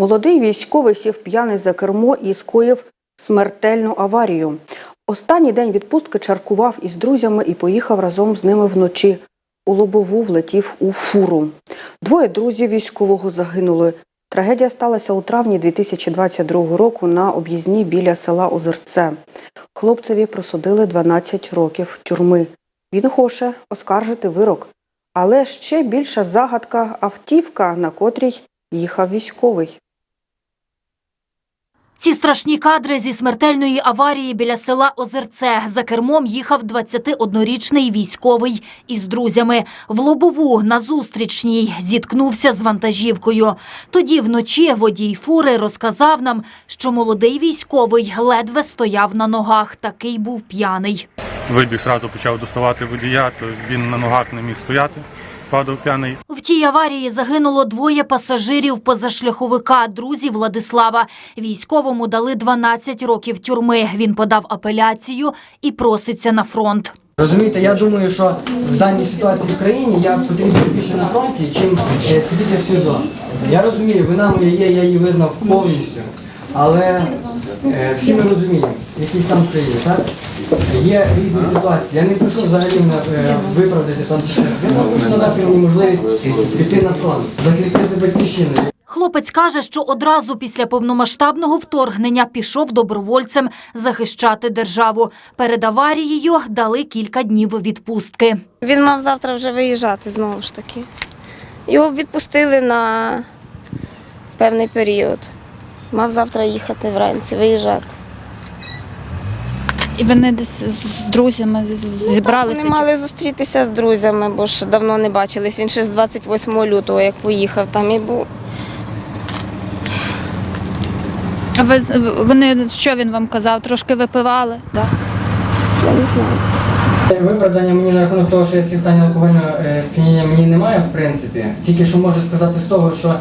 Молодий військовий сів п'яний за кермо і скоїв смертельну аварію. Останній день відпустки чаркував із друзями і поїхав разом з ними вночі. У лобову влетів у фуру. Двоє друзів військового загинули. Трагедія сталася у травні 2022 року на об'їзні біля села Озерце. Хлопцеві просудили 12 років тюрми. Він хоче оскаржити вирок. Але ще більша загадка автівка, на котрій їхав військовий. Ці страшні кадри зі смертельної аварії біля села Озерце. За кермом їхав 21-річний військовий із друзями. В лобову на зустрічній зіткнувся з вантажівкою. Тоді вночі водій фури розказав нам, що молодий військовий ледве стояв на ногах. Такий був п'яний. Вибіг зразу почав доставати водія, то він на ногах не міг стояти, падав п'яний. В тій аварії загинуло двоє пасажирів позашляховика, друзі Владислава. Військовому дали 12 років тюрми. Він подав апеляцію і проситься на фронт. Розумієте, я думаю, що в даній ситуації в країні я потрібен більше на фронті, чим е, сидіти в СІЗО. Я розумію, вина моя є, я її визнав повністю. Але е, всі ми розуміємо, якісь там в так? Є різні ситуації. Я не прошу взагалі на, е, виправдати там шлях. Я просто надати мені можливість піти на фронт, захистити батьківщину. Хлопець каже, що одразу після повномасштабного вторгнення пішов добровольцем захищати державу. Перед аварією дали кілька днів відпустки. Він мав завтра вже виїжджати знову ж таки. Його відпустили на певний період. Мав завтра їхати вранці, виїжджати. І вони десь з друзями з- зібралися. Вони мали зустрітися з друзями, бо ж давно не бачились. Він ще з 28 лютого, як поїхав, там і був. А ви вони що він вам казав? Трошки випивали? Да. Я не знаю. Виправдання мені на рахунок того, що я сів стані алкогольного е, сп'яніння мені немає, в принципі. Тільки що можу сказати з того, що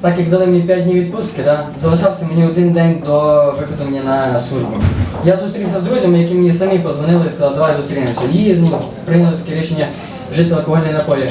так як дали мені 5 днів відпустки, да, залишався мені один день до виходу мені на службу. Я зустрівся з друзями, які мені самі позвонили і сказали, давай зустрінемося. І ну, прийняли таке рішення вжити алкогольні напої.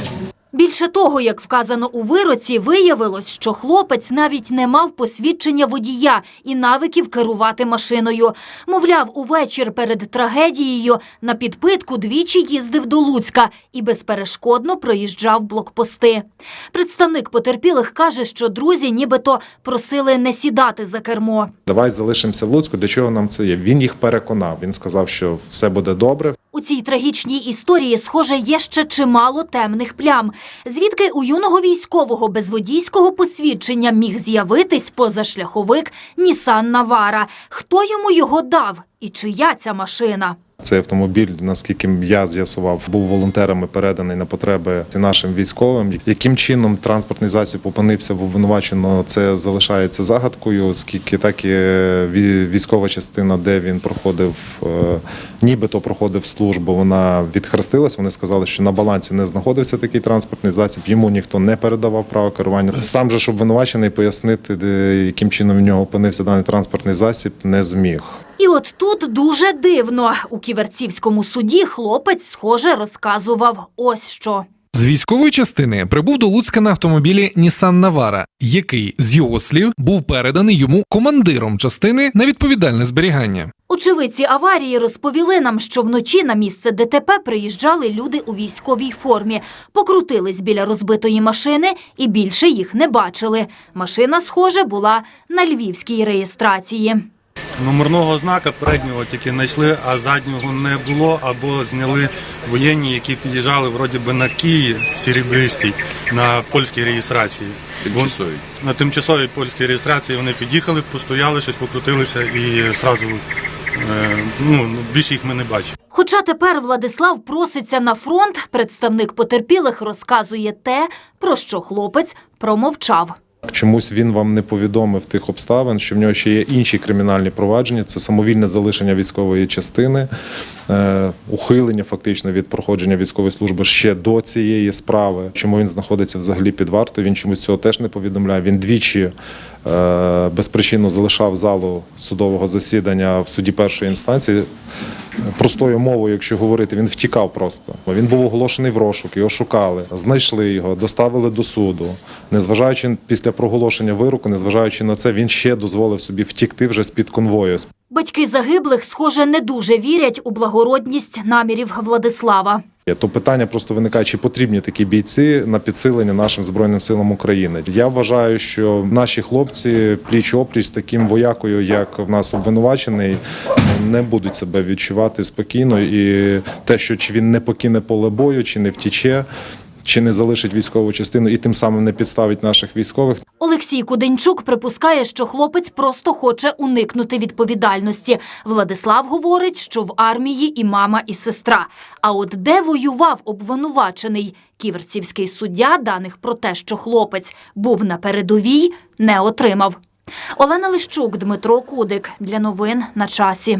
Більше того, як вказано у вироці, виявилось, що хлопець навіть не мав посвідчення водія і навиків керувати машиною. Мовляв, увечір перед трагедією на підпитку двічі їздив до Луцька і безперешкодно проїжджав блокпости. Представник потерпілих каже, що друзі нібито просили не сідати за кермо. Давай залишимося в Луцьку. Для чого нам це є? Він їх переконав. Він сказав, що все буде добре. У цій трагічній історії, схоже, є ще чимало темних плям. Звідки у юного військового без водійського посвідчення міг з'явитись позашляховик Нісан Навара? Хто йому його дав і чия ця машина? Цей автомобіль, наскільки я з'ясував, був волонтерами переданий на потреби нашим військовим. Яким чином транспортний засіб опинився в обвинуваченого, це залишається загадкою, оскільки так і військова частина, де він проходив, е, нібито проходив службу, вона відхрестилась. Вони сказали, що на балансі не знаходився такий транспортний засіб. Йому ніхто не передавав право керування. Сам же ж обвинувачений пояснити, яким чином в нього опинився даний транспортний засіб, не зміг. І от тут дуже дивно. У ківерцівському суді хлопець, схоже, розказував ось що. З військової частини прибув до Луцька на автомобілі Нісан Навара, який, з його слів, був переданий йому командиром частини на відповідальне зберігання. Очевидці аварії розповіли нам, що вночі на місце ДТП приїжджали люди у військовій формі, покрутились біля розбитої машини і більше їх не бачили. Машина, схоже, була на львівській реєстрації. Номерного знака переднього тільки знайшли, а заднього не було, або зняли воєнні, які під'їжджали вроді би на Киї серебристій на польській реєстрації. Тимчасовій. На тимчасовій польській реєстрації вони під'їхали, постояли, щось покрутилися і зразу е, ну, більше їх ми не бачимо. Хоча тепер Владислав проситься на фронт, представник потерпілих розказує те, про що хлопець промовчав. Чомусь він вам не повідомив тих обставин, що в нього ще є інші кримінальні провадження. Це самовільне залишення військової частини, е, ухилення фактично від проходження військової служби ще до цієї справи. Чому він знаходиться взагалі під вартою? Він чомусь цього теж не повідомляє. Він двічі е, безпричинно залишав залу судового засідання в суді першої інстанції. Простою мовою, якщо говорити, він втікав просто. Він був оголошений в розшук, його шукали, знайшли його, доставили до суду. Незважаючи після проголошення вироку, незважаючи на це, він ще дозволив собі втікти вже з-під конвою. Батьки загиблих, схоже, не дуже вірять у благородність намірів Владислава. То питання просто виникає, чи потрібні такі бійці на підсилення нашим збройним силам України. Я вважаю, що наші хлопці пліч опліч з таким воякою, як в нас обвинувачений, не будуть себе відчувати спокійно. І те, що чи він не покине поле бою, чи не втіче, чи не залишить військову частину, і тим самим не підставить наших військових. Олексій Куденчук припускає, що хлопець просто хоче уникнути відповідальності. Владислав говорить, що в армії і мама, і сестра. А от де воював обвинувачений? Ківерцівський суддя даних про те, що хлопець був на передовій, не отримав. Олена Лищук, Дмитро Кудик. Для новин на часі.